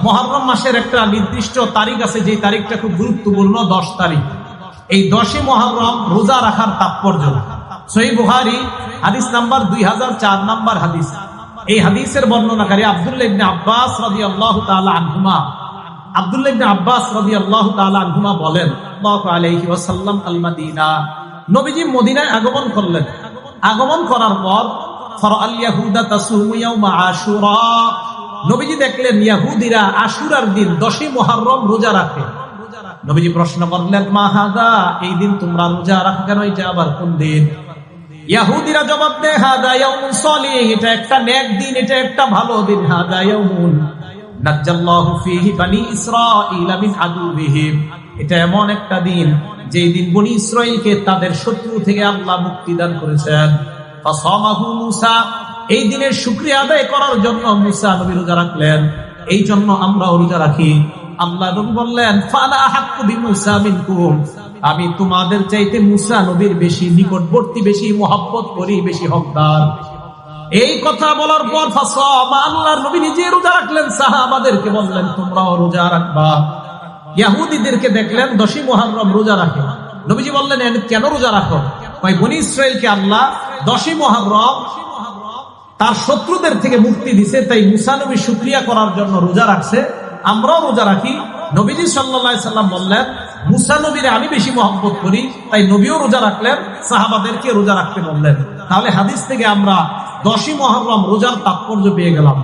মহরম মাসের একটা নির্দিষ্ট তারিখ আছে যে তারিখটা খুব গুরুত্বপূর্ণ, দশ তারিখ। এই দশই মহরম রোজা রাখার তাৎপর্য। সহি বুহারি হাদিস নাম্বার দুই হাজার চার নাম্বার হাদিস। এই হাদিসের বর্ণনাকারী আব্বাস তাআলা আনহুমা। আব্বাস তাআলা আনহুমা বলেন আগমন করলেন। আগমন করার পর নবীজি দেখলেন, ইয়াহুদিরা আশুরার দিন দশই মহরম রোজা রাখে। নবীজি প্রশ্ন করলেন, মা হাদা, এই দিন তোমরা রোজা রাখো কেন? এটা আবার কোন দিন? ইয়াহুদিরা জবাব দেয়, হাদা ইয়াউমুন এটা একটা নেক দিন, এটা একটা ভালো দিন। হাদা ইয়াউমুন নাজ্জাল্লাহু ইসরাঈল মিন আদুবিহিম। এটা এমন একটা দিন, যেই দিন বনি ইসরাইলকে তাদের শত্রু থেকে আল্লাহ মুক্তি দান করেছেন। ফাসামাহু মূসা এই দিনের শুকরিয়া আদায় করার জন্য মুসা নবী রোজা রাখলেন। এই জন্য আমরা রোজা রাখি। আল্লাহ নবী বললেন আমি তোমাদের চাইতে মুসা নবীর বেশি নিকটবর্তী, বেশি মোহাব্বত করি, বেশি হকদার। এই কথা বলার পর ফাসামা, আল্লাহর নবী নিজে রোজা রাখলেন, সাহাবাদেরকে বললেন, তোমরাও রোজা রাখবা। ইয়াহুদিদেরকে দেখলেন দশী মহারম রোজা রাখে নবীজি বললেন, কেন রোজা রাখো? ভাই বনি ইসরায়েলকে আল্লাহ দশী মহারম তার শত্রুদের থেকে মুক্তি দিছে, তাই মুসানবী সুক্রিয়া করার জন্য রোজা রাখছে। আমরাও রোজা রাখি। নবীজি সাল্লা সাল্লাম বললেন মুসানবীরে আমি বেশি মহব্বত করি। তাই নবীও রোজা রাখলেন, সাহাবাদেরকে রোজা রাখতে বললেন। তাহলে হাদিস থেকে আমরা দশই মহরম রোজার তাৎপর্য পেয়ে গেলাম।